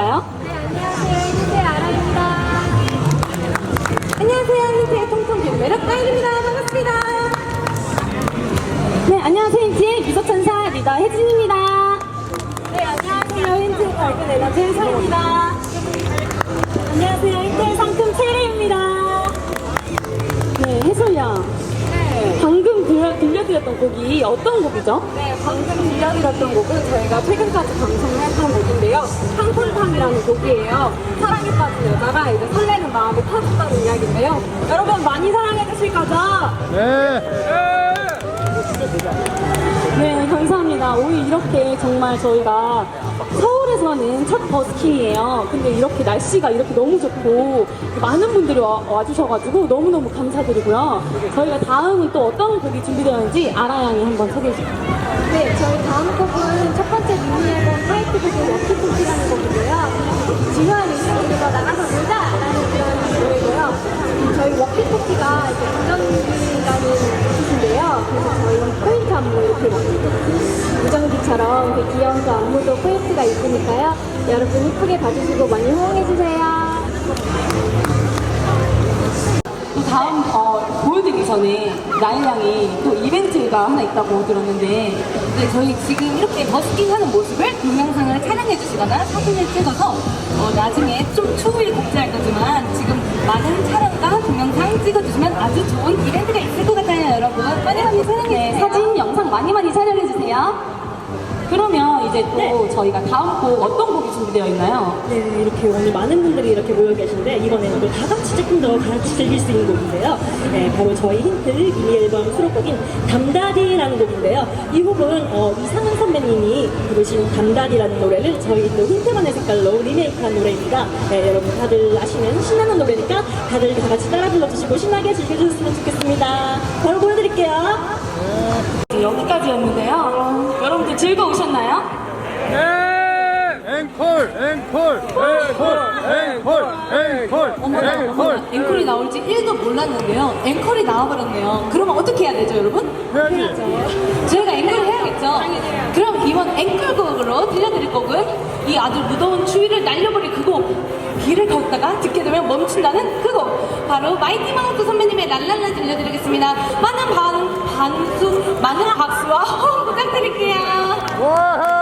나요? 네, 안녕하세요. 힌트 아라입니다. 안녕하세요. 힌트의 통통기 매력 가인입니다. 반갑습니다. 네, 안녕하세요. 힌트의 미소천사 리더 혜진입니다. 네, 안녕하세요. 힌트의 밝은 에너지 혜서입니다. 안녕하세요. 힌트의 상큼 체리입니다. 네, 해솔양. 네. 방금 들려, 들려드렸던 곡이 어떤 곡이죠? 네, 방금 들려드렸던 곡은 저희가 최근까지 방송했던 곡인데요. 탕탕탕이라는 곡이에요. 사랑에 빠진 여자가 이제 설레는 마음을 타줬다는 이야기인데요. 여러분 많이 사랑해 주실 거죠? 네, 이렇게 정말 저희가 서울에서는 첫 버스킹이에요. 근데 이렇게 날씨가 이렇게 너무 좋고 많은 분들이 와, 와주셔가지고 너무너무 감사드리고요. 저희가 다음은 또 어떤 곡이 준비되었는지 아라양이 한번 소개해 주세요. 네, 저희 다음 곡은 첫 번째 미니 앨범 타이틀곡인 워키토키라는 곡인데요. 지루한 일상으로 나가서 놀자 라는 그런 노래고요. 저희 워키토키가 이제 무전기라는 뜻인데요. 그래서 저희 포인트 안무 이렇게 워키토키 무전기처럼 그 귀여운 그 안무도 포인트가 있으니까요. 여러분 이쁘게 봐주시고 많이 호응해주세요. 또 다음 어, 보여드리기 전에 나일양이 또 이벤트가 하나 있다고 들었는데 네, 저희 지금 이렇게 버스킹 하는 모습을 동영상을 촬영해 주시거나 사진을 찍어서 어, 나중에 좀 추후에 공지할 거지만 지금 많은 촬영과 동영상 찍어주시면 아주 좋은 이벤트가 있을 것 같아요, 여러분. 많이 많이 사랑해 네, 주세요. 사진, 영상 많이 많이 촬영해주세요. 이제 또 저희가 다음 곡 어떤 곡이 준비되어 있나요? 네, 이렇게 오늘 많은 분들이 이렇게 모여 계신데 이번에는 또다 같이 조금 더 같이 즐길 수 있는 곡인데요. 네, 바로 저희 힌트 미니 앨범 수록곡인 담다디라는 곡인데요. 이 곡은 어, 이상은 선배님이 부르신 담다디라는 노래를 저희 또 힌트만의 색깔로 리메이크한 노래입니다. 네, 여러분 다들 아시는 신나는 노래니까 다들 다 같이 따라 불러주시고 신나게 즐겨주셨으면 좋겠습니다. 바로 어머나, 어머나, 앵콜. 앵콜이 나올지 1도 몰랐는데요. 앵콜이 나와버렸네요. 그러면 어떻게 해야 되죠, 여러분? 해야지. 저희가 앵콜을 해야겠죠? 그럼 이번 앵콜곡으로 들려드릴 곡은 이 아주 무더운 추위를 날려버릴 그 곡. 길을 걷다가 듣게 되면 멈춘다는 그 곡. 바로 마이티 마우스 선배님의 랄랄라 들려드리겠습니다. 많은 반, 반수, 많은 박수와 호응 부탁드릴게요. 와!